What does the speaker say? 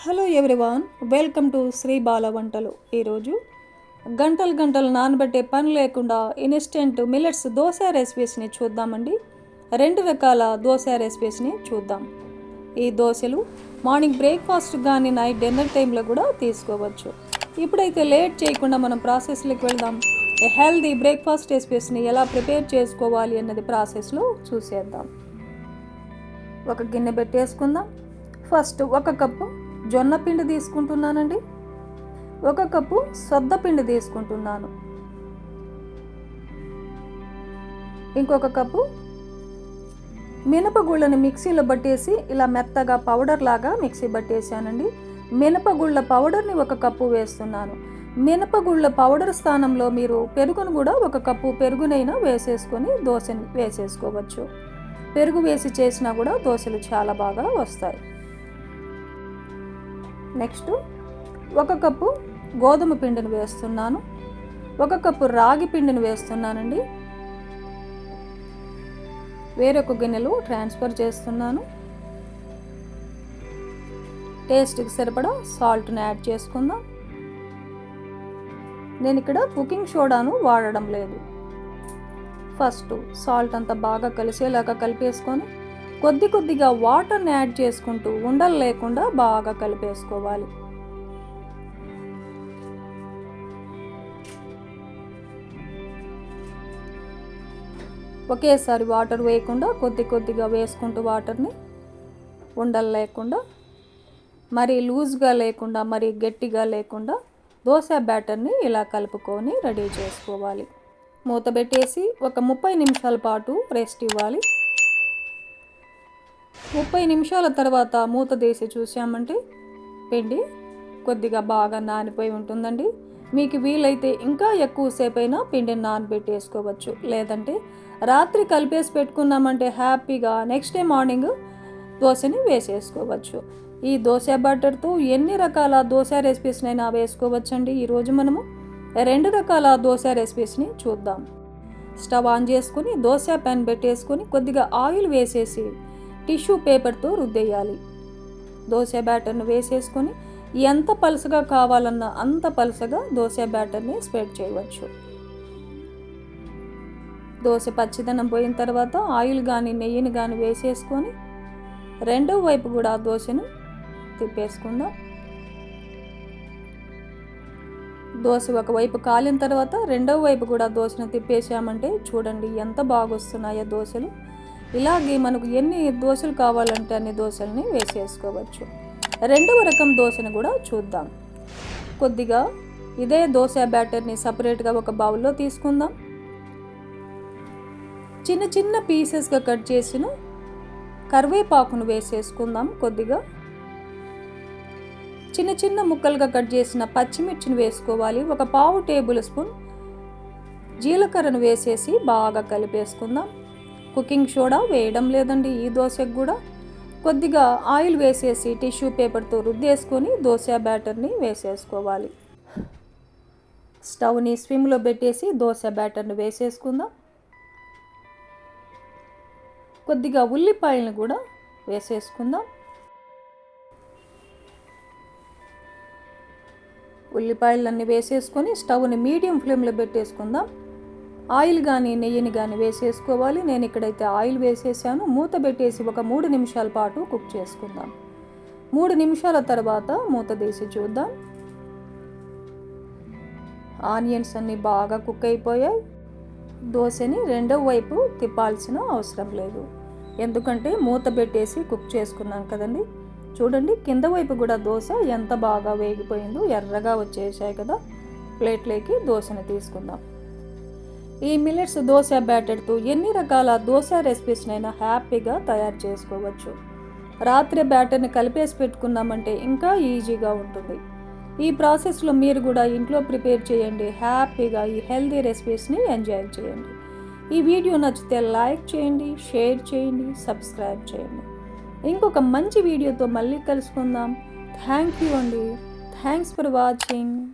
Hello everyone welcome to Sri Bala Vantalu. ఈరోజు గంటలు గంటలు నానబెట్టే పని లేకుండా ఇన్స్టెంట్ మిల్లెట్స్ దోశ రెసిపీస్ని చూద్దామండి. రెండు రకాల దోశ రెసిపీస్ని చూద్దాం. ఈ దోశలు మార్నింగ్ బ్రేక్ఫాస్ట్ కానీ నైట్ డిన్నర్ టైంలో కూడా తీసుకోవచ్చు. ఇప్పుడైతే లేట్ చేయకుండా మనం ప్రాసెస్లోకి వెళ్దాం. హెల్దీ బ్రేక్ఫాస్ట్ రెసిపీస్ని ఎలా ప్రిపేర్ చేసుకోవాలి అన్నది ప్రాసెస్లో చూసేద్దాం. ఒక గిన్నె పెట్టేసుకుందాం. ఫస్ట్ ఒక కప్పు జొన్న పిండి తీసుకుంటున్నానండి. ఒక కప్పు సొద్ద పిండి తీసుకుంటున్నాను. ఇంకొక కప్పు మినపగుళ్ళని మిక్సీలో పట్టేసి ఇలా మెత్తగా పౌడర్ లాగా మిక్సీ పట్టేసానండి మినపగుళ్ళ పౌడర్ని ఒక కప్పు వేస్తున్నాను. మినపగుళ్ళ పౌడర్ స్థానంలో మీరు పెరుగును కూడా ఒక కప్పు పెరుగునైనా వేసేసుకొని దోశని వేసేసుకోవచ్చు. పెరుగు వేసి చేసినా కూడా దోశలు చాలా బాగా వస్తాయి. నెక్స్ట్ ఒక కప్పు గోధుమ పిండిని వేస్తున్నాను. ఒక కప్పు రాగి పిండిని వేస్తున్నానండి. వేరొక గిన్నెలు ట్రాన్స్ఫర్ చేస్తున్నాను. టేస్ట్కి సరిపడా సాల్ట్ని యాడ్ చేసుకుందాం. నేను ఇక్కడ కుకింగ్ సోడాను వాడడం లేదు. ఫస్ట్ సాల్ట్ అంతా బాగా కలిసేలాగా కలిపేసుకొని కొద్ది కొద్దిగా వాటర్ని యాడ్ చేసుకుంటూ ఉండలు లేకుండా బాగా కలిపేసుకోవాలి. ఒకేసారి వాటర్ వేయకుండా కొద్ది కొద్దిగా వేసుకుంటూ వాటర్ని ఉండలు లేకుండా మరీ లూజ్గా లేకుండా మరీ గట్టిగా లేకుండా దోశ బ్యాటర్ని ఇలా కలుపుకొని రెడీ చేసుకోవాలి. మూత పెట్టేసి ఒక ముప్పై నిమిషాల పాటు రెస్ట్ ఇవ్వాలి. ముప్పై నిమిషాల తర్వాత మూత తీసి చూసామంటే పిండి కొద్దిగా బాగా నానిపోయి ఉంటుందండి. మీకు వీలైతే ఇంకా ఎక్కువసేపైనా పిండిని పిండిని నానబెట్టేసుకోవచ్చు. లేదంటే రాత్రి కలిపేసి పెట్టుకున్నామంటే హ్యాపీగా నెక్స్ట్ డే మార్నింగ్ దోశని వేసేసుకోవచ్చు. ఈ దోశ బటర్తో ఎన్ని రకాల దోశ రెసిపీస్నైనా వేసుకోవచ్చండి. ఈరోజు మనము రెండు రకాల దోశ రెసిపీస్ని చూద్దాం. స్టవ్ ఆన్ చేసుకుని దోశ పెన్ పెట్టేసుకొని కొద్దిగా ఆయిల్ వేసేసి టిష్యూ పేపర్తో రుద్దేయాలి. దోశ బ్యాటర్ను వేసేసుకొని ఎంత పలుసగా కావాలన్నా అంత పలుసగా దోశ బ్యాటర్ని స్ప్రెడ్ చేయవచ్చు. దోశ పచ్చిదనం పోయిన తర్వాత ఆయిల్ కానీ నెయ్యిని కానీ వేసేసుకొని రెండో వైపు కూడా దోశను తిప్పేసుకుందాం. దోశ ఒకవైపు కాలిన తర్వాత రెండవ వైపు కూడా దోశను తిప్పేసామంటే చూడండి ఎంత బాగా వస్తున్నాయో దోశలు. ఇలాగే మనకు ఎన్ని దోశలు కావాలంటే అన్ని దోశల్ని వేసేసుకోవచ్చు. రెండవ రకం దోశను కూడా చూద్దాం. కొద్దిగా ఇదే దోశ బ్యాటర్ని సపరేట్గా ఒక బౌల్లో తీసుకుందాం. చిన్న చిన్న పీసెస్గా కట్ చేసిన కరివేపాకును వేసేసుకుందాం కొద్దిగా. చిన్న చిన్న ముక్కలుగా కట్ చేసిన పచ్చిమిర్చిని వేసుకోవాలి. ఒక పావు టేబుల్ స్పూన్ జీలకర్రను వేసేసి బాగా కలిపేసుకుందాం. కుకింగ్ సోడా వేయడం లేదండి ఈ దోశకు కూడా. కొద్దిగా ఆయిల్ వేసేసి టిష్యూ పేపర్తో రుద్దేసుకొని దోశ బ్యాటర్ని వేసేసుకోవాలి. స్టవ్ని స్విమ్లో పెట్టేసి దోశ బ్యాటర్ని వేసేసుకుందాం. కొద్దిగా ఉల్లిపాయలను కూడా వేసేసుకుందాం. ఉల్లిపాయలన్నీ వేసేసుకొని స్టవ్ని మీడియం ఫ్లేమ్లో పెట్టేసుకుందాం. ఆయిల్ కానీ నెయ్యిని కానీ వేసేసుకోవాలి. నేను ఇక్కడైతే ఆయిల్ వేసేసాను. మూత పెట్టేసి ఒక మూడు నిమిషాల పాటు కుక్ చేసుకుందాం. మూడు నిమిషాల తర్వాత మూత తీసి చూద్దాం. ఆనియన్స్ అన్నీ బాగా కుక్ అయిపోయాయి. దోశని రెండవ వైపు తిప్పాల్సిన అవసరం లేదు. ఎందుకంటే మూత పెట్టేసి కుక్ చేసుకున్నాం కదండి. చూడండి కింద వైపు కూడా దోశ ఎంత బాగా వేగిపోయిందో ఎర్రగా వచ్చేసాయి కదా. ప్లేట్లోకి దోశని తీసుకుందాం. ఈ మిల్లెట్స్ దోశ బ్యాటర్తో ఎన్ని రకాల దోశ రెసిపీస్నైనా హ్యాపీగా తయారు చేసుకోవచ్చు. రాత్రి బ్యాటర్ని కలిపేసి పెట్టుకున్నామంటే ఇంకా ఈజీగా ఉంటుంది. ఈ ప్రాసెస్లో మీరు కూడా ఇంట్లో ప్రిపేర్ చేయండి. హ్యాపీగా ఈ హెల్తీ రెసిపీస్ని ఎంజాయ్ చేయండి. ఈ వీడియో నచ్చితే లైక్ చేయండి షేర్ చేయండి సబ్స్క్రైబ్ చేయండి. ఇంకొక మంచి వీడియోతో మళ్ళీ కలుసుకుందాం. థ్యాంక్ యూ అండి. Thanks for watching.